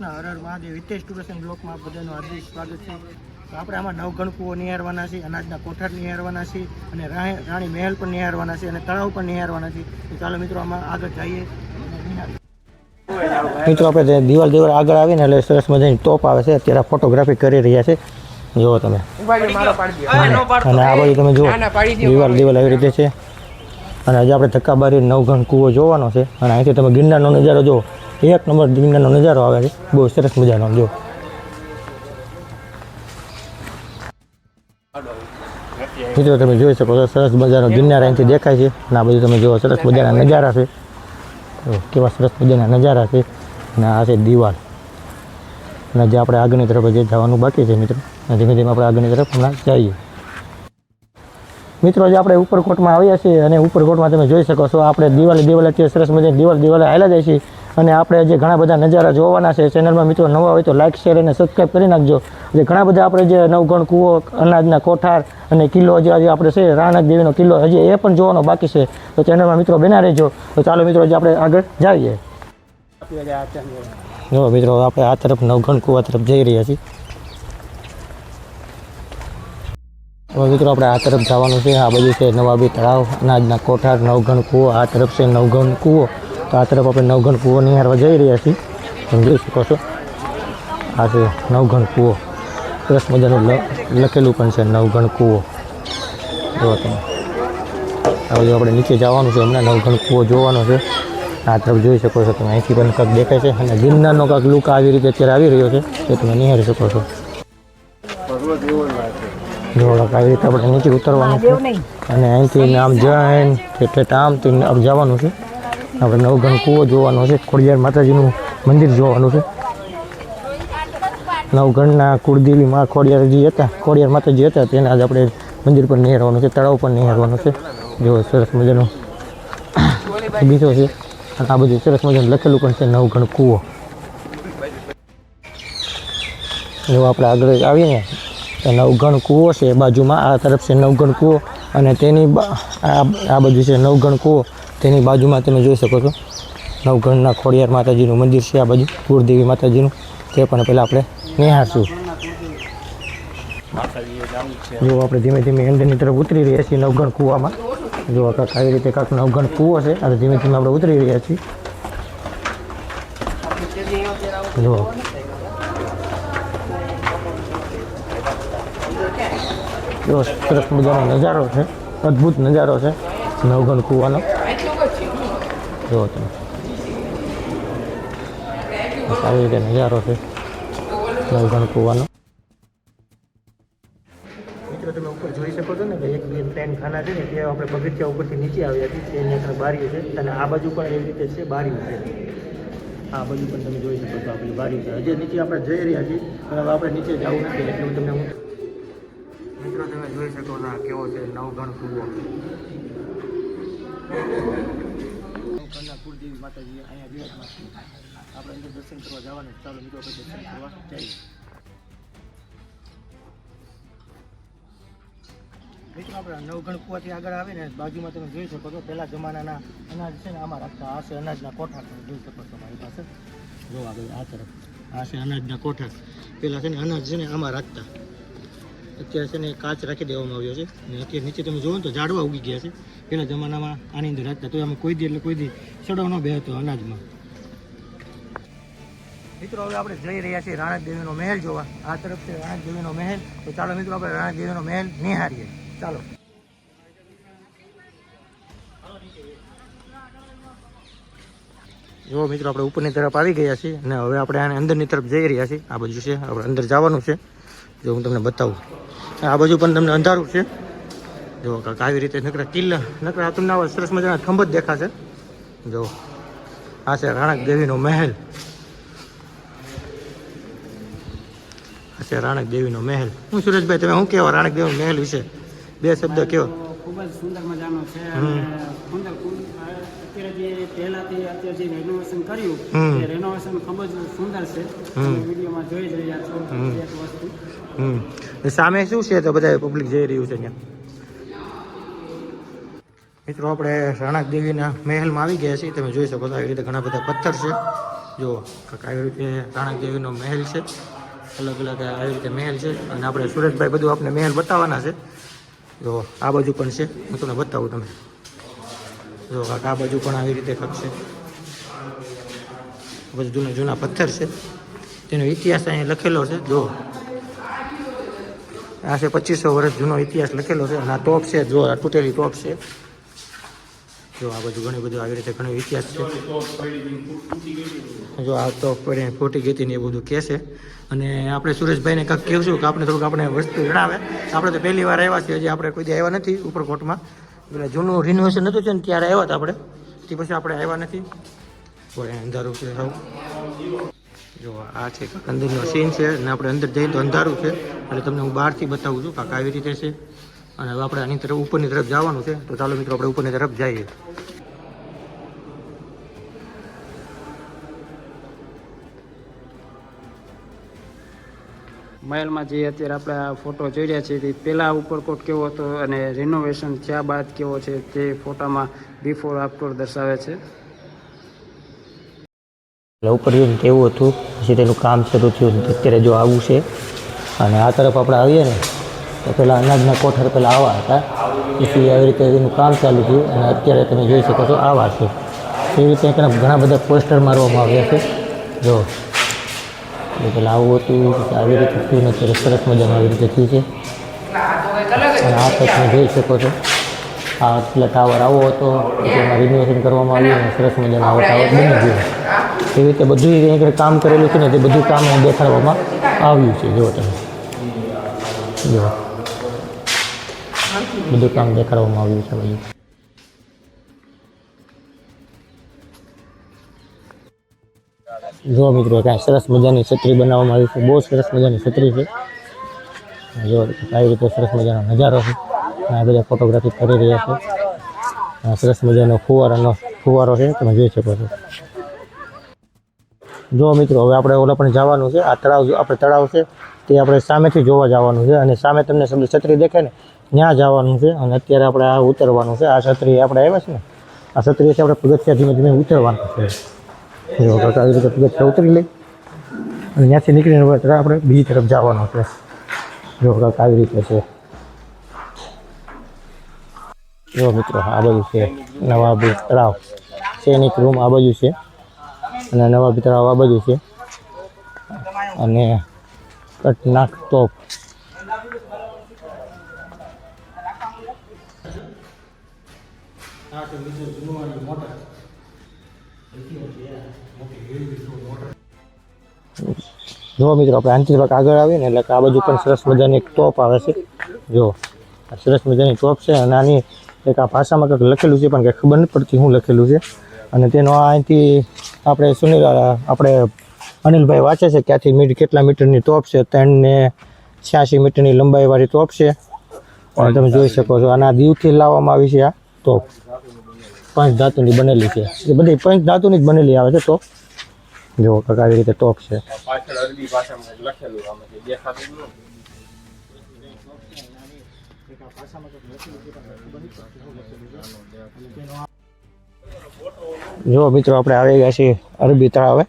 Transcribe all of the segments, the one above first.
હર હર મહાદેવ હિતેશ ટુરિઝમ બ્લોકમાં આપ બધાનું હાર્દિક સ્વાગત છે. તો આપણે આમાં નવગણ કૂવો નિહારવાના છે અનાજના કોઠાર નિહાળવાના છે અને રાણી રાણી મહેલ પણ નિહાળવાના છે અને તળાવ પણ નિહાળવાના છે તો ચાલો મિત્રો આમાં આગળ જઈએ. મિત્રો આપણે દિવાલ દિવાલ આગળ આવીને એટલે સરસ મજાની ટોપ આવે છે અત્યારે ફોટોગ્રાફી કરી રહ્યા છે. જુઓ તમે. અને આ બાજુ તમે જુઓ દિવાલ દિવાલ આવી રીતે છે. અને આજે આપણે ધક્કાબારી નવઘણ કૂવો જોવાનો છે. અને અહીંથી તમે ગિરનારનો નજારો જુઓ. એક નંબર ગિરનારનો નજારો આવે છે. બહુ સરસ મજાનો, જો. મિત્રો, તમે જોઈ શકો છો, સરસ મજાનો ગિરનાર અહીંથી દેખાય છે. અને આ બધું તમે જુઓ, સરસ મજાના નજારા છે. કેવા સરસ મજાના નજારા છે. અને આ છે દિવાલ. અને જે આપણે આગળની તરફ જે જવાનું બાકી છે, મિત્રો. ધીમે ધીમે આપણે આગળની તરફ હમણાં જઈએ. મિત્રો જે આપણે ઉપરકોટમાં આવ્યા છીએ અને ઉપરકોટમાં તમે જોઈ શકો છો, આપણે દિવાળી દિવાળી અત્યારે સરસ મજાની દિવાળી દિવાળી આવેલા જાય છે. અને આપણે જે ઘણા બધા નજારા જોવાના છે. ચેનલમાં મિત્રો નવા હોય તો લાઇક શેર અને સબસ્ક્રાઈબ કરી નાખજો. જે ઘણા બધા આપણે જે નવગણ કૂવો, અનાજના કોઠાર અને કિલ્લો જે આજે આપણે છે, રાણક દેવીનો કિલ્લો હજી એ પણ જોવાનો બાકી છે. તો ચેનલમાં મિત્રો બના રહેજો. તો ચાલો મિત્રો જે આપણે આગળ જઈએ. જો મિત્રો, આપણે આ તરફ નવગણ કૂવા તરફ જઈ રહ્યા છીએ. હવે મિત્રો, આપણે આ તરફ જવાનું છે. આ બાજુ છે નવાબી તળાવ, અનાજના કોઠાર, નવગણ કૂવો, આ તરફ છે નવગણ કૂવો. તો આ તરફ આપણે નવગણ કૂવો નિહારવા જઈ રહ્યા છીએ. તમે જોઈ શકો છો. આ છે નવઘણ કૂવો. સરસ મજાનું લખેલું પણ છે નવઘન કૂવો. જો તમે. હવે આપણે નીચે જવાનું છે હમણાં નવગણ કૂવો જોવાનો છે. આ તરફ જોઈ શકો છો તમે. અહીંથી પણ કંઈક દેખાય છે અને ગિરનારનો કંઈક લુક આવી રીતે અત્યારે આવી રહ્યો છે તે તમે નિહાળી શકો છો. જો આવી રીતે આપણે નીચે ઉતરવાનું છે. અને અહીંથી આમ જઈને ઠેઠ આમથી આમ જવાનું છે. આપણે નવગણ કૂવો જોવાનો છે, ખોડિયાર માતાજીનું મંદિર જોવાનું છે. નવગણના કુળદેવી માં ખોડિયારજી હતા, ખોડિયાર માતાજી હતા, તેના આજે આપણે મંદિર પર નિહારવાનું છે, તળાવ પર નિહારવાનું છે. જો સરસ મજાનો બીજો છે અને આ બધું સરસ મજાનું લખેલું પણ છે નવગણ કૂવો. જો આપણે આગળ આવીએ ને નવગણ કૂવો છે, એ બાજુમાં આ તરફ છે નવગણ કૂવો, અને તેની આ આ બાજુ છે નવગણ કૂવો. તેની બાજુમાં તમે જોઈ શકો છો નવગણના ખોડિયાર માતાજીનું મંદિર છે આ બાજુ, કુળદેવી માતાજીનું. તે પણ પહેલાં આપણે નિહાળશું જો આપણે ધીમે ધીમે અંદરની તરફ ઉતરી રહ્યા છીએ નવગણ કૂવામાં. જો કાંક આવી રીતે કાંક નવગણ કૂવો છે, અને ધીમે ધીમે આપણે ઉતરી રહ્યા છીએ. જો. જો સરસ મજાનો નજારો છે, અદ્ભુત નજારો છે નવગણ કૂવાનો. જુઓ તમે આવી રીતે નજારો છે. નવઘણ કૂવાનો મિત્રો, તમે ઉપર જોઈ શકો છો ને કે એક બે ત્રણ ખાના છે ને, તે આપણે પગથિયા ઉપરથી નીચે આવ્યા હતી તેની અંદર બારીઓ છે અને આ બાજુ પણ એવી રીતે છે બારીઓ છે. આ બાજુ પણ તમે જોઈ શકો છો આપણી બારી છે. હજી નીચે આપણે જઈ રહ્યા છીએ હવે આપણે નીચે જવું નથી તમને મિત્રો, તમે જોઈ શકો કેવો છે નવગણ કૂવો. કુળદેવી માતાજી અહીંયા વિરાજમાન આપણે અંદર દર્શન કરવા જવાનું. ચાલો મિત્રો, આપણે દર્શન કરવા જઈએ. મિત્રો, આપણે નવગણ કુવાથી આગળ આવે ને બાજુમાં તમે જોઈ શકો છો, પહેલા જમાનાના અનાજ છે ને, આમાં રાખતા આ અનાજના કોઠા તમે જોઈ શકો છો મારી પાસે. જો આગળ આ તરફ. આ છે અનાજના કોઠા પહેલાં છે ને, અનાજ છે ને, આમાં રાખતા. અત્યારે છે ને, કાચ રાખી દેવામાં આવ્યો છે. અને અત્યારે નીચે તમે જોવો ને તો ઝાડવા ઉગી ગયા છે. પહેલા જમાનામાં આની અંદર રાખતા તો એમાં કોઈ દી એટલે કોઈ દી સડો ન બે હતો અનાજમાં. મિત્રો, હવે આપણે જઈ રહ્યા છીએ રાણા દેવીનો મહેલ જોવા. આ તરફ છે રાણક દેવીનો મહેલ. તો ચાલો મિત્રો, આપણે રાણા દેવીનો મહેલ નિહારીએ. ચાલો. જો મિત્રો, આપણે ઉપરની તરફ આવી ગયા છીએ અને હવે આપણે આને અંદરની તરફ જઈ રહ્યા છીએ. આ બાજુ છે, આપણે અંદર જવાનું છે. જો હું તમને બતાવું. આ બાજુ પણ તમને અંધારું છે. જો કાંક આવી રીતે નકરા કિલ્લા નકરા તમને આવા સરસ મજાના થંભ જ દેખાશે. જો આ છે રાણક દેવીનો મહેલ. આ છે રાણક દેવીનો મહેલ. હું સુરેશભાઈ તમે શું કહેવા? રાણક દેવીનો મહેલ વિશે બે શબ્દ કયો? ખૂબ જ સુંદર મજાનો છે. અત્યારે જે પહેલાથી અત્યારે જે રેનોવેશન કર્યું. એ રેનોવેશન ખૂબ જ સુંદર છે. વિડીયોમાં જોઈ જ રહ્યા છો. એક વસ્તુ. સામે શું છે? તો બધા પબ્લિક જઈ રહ્યું છે ત્યાં. મિત્રો, આપણે રાણક દેવીના મહેલમાં આવી ગયા છીએ. તમે જોઈ શકો છો, આવી રીતે ઘણા બધા પથ્થર છે. જો આવી રીતે રાણાદેવીનો મહેલ છે. અલગ અલગ આવી રીતે મહેલ છે. અને આપણે સુરેશભાઈ બધું આપણે મહેલ બતાવવાના છે. જો, આ બાજુ પણ છે. હું તમને બતાવું તમે જો કાંઈક આ બાજુ પણ આવી રીતે કાંઈક છે. બધું જૂના જૂના પથ્થર છે. તેનો ઇતિહાસ અહીંયા લખેલો છે. જો, આ છે પચીસો વર્ષ જૂનો ઇતિહાસ લખેલો છે. અને આ ટોપ છે. જો, આ તૂટેલી ટોપ છે. જો આ બધું ઘણું બધું આવી રીતે ઘણો ઇતિહાસ છે. જો આ તો પડીને ફોટી ગઈ હતી ને એ બધું કહે છે. અને આપણે સુરેશભાઈને કાંઈક કહેશું કે આપણે થોડુંક આપણે વસ્તુ જણાવે. આપણે તો પહેલી વાર આવ્યા છીએ, હજી આપણે કોઈ આવ્યા નથી ઉપરકોટમાં. એટલે જૂનું રિનોવેશન નહોતું છે ને ત્યારે આવ્યા હતા આપણે. તે પછી આપણે આવ્યા નથી. કોઈ અંધારું છે સાવ જો આ છે કાંઈક અંદરનો સીન છે અને આપણે અંદર જઈએ તો અંધારું છે. એટલે તમને હું બહારથી બતાવું છું કાંક આવી રીતે છે. અને હવે આપણે આની તરફ ઉપરની તરફ જવાનું છે. તો ચાલો મિત્રો આપણે ઉપરની તરફ જઈએ. મહેલમાં જે અત્યારે આપણે આ ફોટો જોઈ રહ્યા છીએ તે પહેલાં ઉપરકોટ કેવો હતો અને રિનોવેશન થયા બાદ કેવો છે તે ફોટામાં બિફોર આફ્ટર દર્શાવે છે. એટલે ઉપર જઈને કેવું હતું પછી તેનું કામ શરૂ થયું અત્યારે જો આવું છે. અને આ તરફ આપણે આવીએ ને તો પેલા અનાજના કોઠર પેલા આવા હતા. પછી આવી રીતે એનું કામ ચાલુ થયું અને અત્યારે તમે જોઈ શકો છો આવા છે. એવી રીતે ઘણા બધા પોસ્ટર મારવામાં આવ્યા છે. જો પેલા આવું હતું આવી રીતે થયું અત્યારે સરસ મજાનું આવી રીતે થયું છે. અને આ તો તમે જોઈ શકો છો. આ પેલા ટાવર આવો હતો એમાં રિનોવેશન કરવામાં આવ્યું અને સરસ મજાનો આવો ટાવર બની ગયો. એવી રીતે બધું અહીંયા કામ કરેલું છે ને તે બધું કામ દેખાડવામાં આવ્યું છે. જુઓ તમે. જુઓ બધું કામ દેખાડવામાં આવ્યું છે બધું જો મિત્રો કાંઈ સરસ મજાની છત્રી બનાવવામાં આવી છે. બહુ સરસ મજાની છત્રી છે. જો આવી રીતે સરસ મજાનો નજારો છે. આ બધા ફોટોગ્રાફી કરી રહ્યા છે. સરસ મજાનો ફુવારાનો ફુવારો છે. તમે જોઈ શકો છો. જો મિત્રો, હવે આપણે ઓલા પણ જવાનું છે. આ તળાવ આપણે તળાવ છે. તે આપણે સામેથી જોવા જવાનું છે. અને સામે તમને છત્રી દેખાય ને ત્યાં જવાનું છે અને અત્યારે આપણે આ ઉતરવાનું છે. આ છત્રી આપણે આવ્યા છે ને? આ છત્રીથી આપણે પગથિયા ધીમે ધીમે ઉતરવાનું છે. જો કાંઈક આવી રીતે પગથિયા ઉતરી લઈ અને ત્યાંથી નીકળીને આપણે બીજી તરફ જવાનું છે. જો કાંઈક આવી રીતે છે. જો મિત્રો, આ બાજુ છે નવાબી તળાવ. સૈનિક રૂમ આ બાજુ છે. અને નવાબી તળાવ આ બાજુ છે. અને કટનાક તોપ. જો મિત્રો આપણે આંતરિક ભાગ આગળ આવીએ ને એટલે આ બાજુ પણ સરસ મજાની એક ટોપ આવે છે. જો, આ સરસ મજાની ટોપ છે અને આની એક આ ભાષામાં કંઈક લખેલું છે, પણ કંઈ ખબર નથી પડતી શું લખેલું છે. અને તેનો આ અહીંથી આપણે સુનિલ આપણે અનિલભાઈ વાંચે છે કે આથી મીટર કેટલા મીટરની ટોપ છે ત્રણ ને છ્યાસી મીટરની લંબાઈવાળી ટોપ છે. અને તમે જોઈ શકો છો આના દીવથી લાવવામાં આવી છે આ ટોપ. પંચ ધાતુની બનેલી છે. એ બધી પંચ ધાતુની જ બનેલી આવે છે ટોપ. જો કંઈક આવી રીતે ટોપ છે. પાછળ અરબી ભાષામાં દેખાતું જો મિત્રો આપણે આવી ગયા છીએ અરબી તળાવે.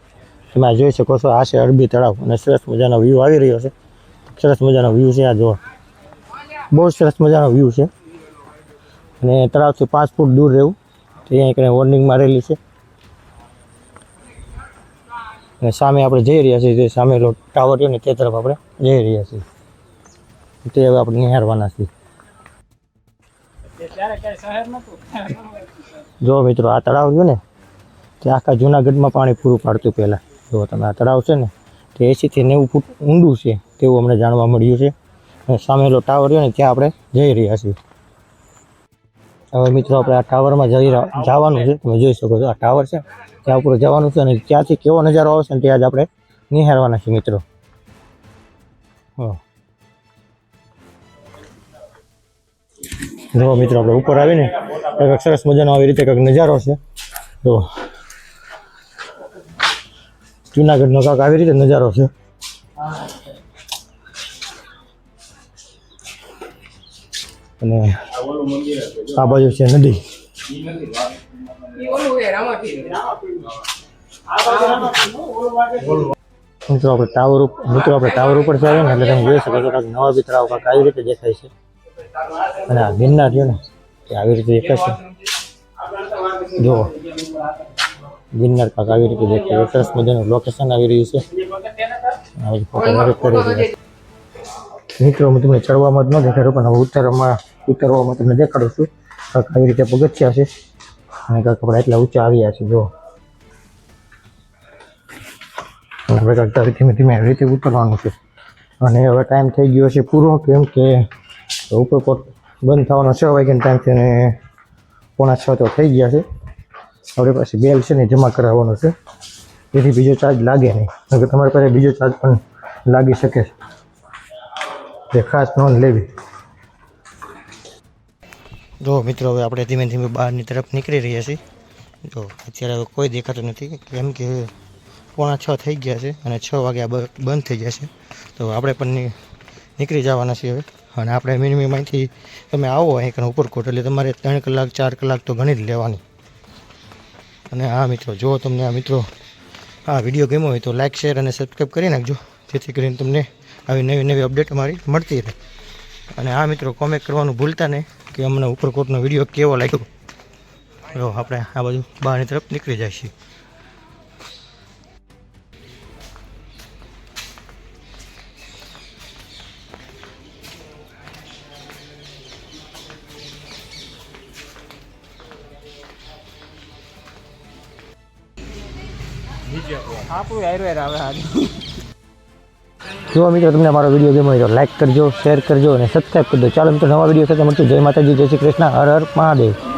તમે જોઈ શકો છો આ છે અરબી તળાવ અને સરસ મજાનો વ્યૂ આવી રહ્યો છે. સરસ મજાનો વ્યૂ છે આ જો. બહુ સરસ મજાનો વ્યૂ છે. અને તળાવથી પાંચ ફૂટ દૂર રહેવું. તો અહીંયા વોર્નિંગ મારેલી છે. અને સામે આપણે જઈ રહ્યા છીએ, જે સામેલો ટાવર છે ને તે તરફ આપણે જઈ રહ્યા છીએ. તે હવે આપણે નિહાળવાના છીએ. જો મિત્રો, આ તળાવ રહ્યું ને, તે આખા જૂનાગઢમાં પાણી પૂરું પાડતું પહેલાં. જો તમે આ તળાવ છે ને, તે એંશીથી નેવું ફૂટ ઊંડું છે તેવું અમને જાણવા મળ્યું છે. અને સામેલો ટાવર રહ્યો ને, ત્યાં આપણે જઈ રહ્યા છીએ. હવે મિત્રો, આપણે આ ટાવરમાં જઈ રહ્યા- જવાનું છે. તમે જોઈ શકો છો, આ ટાવર છે. ત્યાં ઉપર જવાનું છે અને ત્યાંથી કેવો નજારો આવશે ને ત્યાં જ આપણે નિહાળવાના છીએ મિત્રો. જો મિત્રો આપણે ઉપર આવીને કંઈક સરસ મજાનો આવી રીતે કંઈક નજારો છે. જો. જુનાગઢનો કાંક આવી રીતે નજારો છે. અને આ બાજુ છે નદી. મિત્રો, આપણે ટાવર ઉપર મિત્રો, આપણે ટાવર ઉપર છે ને એટલે તમે જોઈ શકો છો કે નવા બી તળાવ કાંઈક આવી રીતે દેખાય છે. અને આ ગિરનાર રહ્યો ને તે આવી રીતે દેખાય છે. જુઓ, ગિરનાર કાંક આવી રીતે દેખાય સરસ મજાનું લોકેશન આવી રહ્યું છે. આવી ફોટો કરી રહ્યા છે. મિત્રો, હું તમને ચડવામાં જ ન દેખાડું, પણ હવે ઉતરવામાં ઉતરવામાં તમને દેખાડું છું. કાંક આવી રીતે પગથિયા છે. કાંઈક આપણે એટલા ઊંચા આવ્યા છે, જો. હવે કરતા ધીમે ધીમે એવી રીતે ઉતરવાનું છે. અને હવે ટાઈમ થઈ ગયો છે પૂરો, કેમ કે ઉપરકોટ બંધ થવાનો છ વાગ્યાનો ટાઈમ છે અને પોણા છ તો થઈ ગયા છે. આપણી પાસે બેલ છે ને જમા કરાવવાનો છે. જેથી બીજો ચાર્જ લાગે નહીં. નકર તમારી પાસે બીજો ચાર્જ પણ લાગી શકે છે. તે ખાસ નોંધ લેવી. જો મિત્રો, હવે આપણે ધીમે ધીમે બહારની તરફ નીકળી રહ્યા છીએ. જો, અત્યારે હવે કોઈ દેખાતું નથી, કેમ કે પોણા છ થઈ ગયા છે અને છ વાગ્યા બંધ થઈ ગયા છે. તો આપણે પણ નીકળી જવાના છીએ હવે. અને આપણે મિનિમમ તમે આવો અહીં ઉપરકોટ, એટલે તમારે ત્રણ કલાક, ચાર કલાક તો ગણી જ લેવાની. અને હા મિત્રો, જો તમને આ મિત્રો આ વીડિયો ગમ્યો હોય તો લાઇક શેર અને સબસ્ક્રાઈબ કરી નાખજો. જેથી કરીને તમને આવી નવી નવી અપડેટ અમારી મળતી રહે. અને આ મિત્રો, કોમેન્ટ કરવાનું ભૂલતા નહીં. કે અમને ઉપરકોટનો વીડિયો કેવો લાગ્યો? જો આપણે આ બાજુ બહારની તરફ નીકળી જાય છીએ. આપણું હારું આવે આવે જો મિત્રો તમને અમારો વીડિયો ગમ્યો હોય તો લાઈક કરજો શેર કરજો અને સબસ્ક્રાઈબ કરજો. ચાલો મિત્રો, નવા વીડિયો સાથે મળશું. જય માતાજી, જય શ્રી કૃષ્ણ. હર હર મહાદેવ.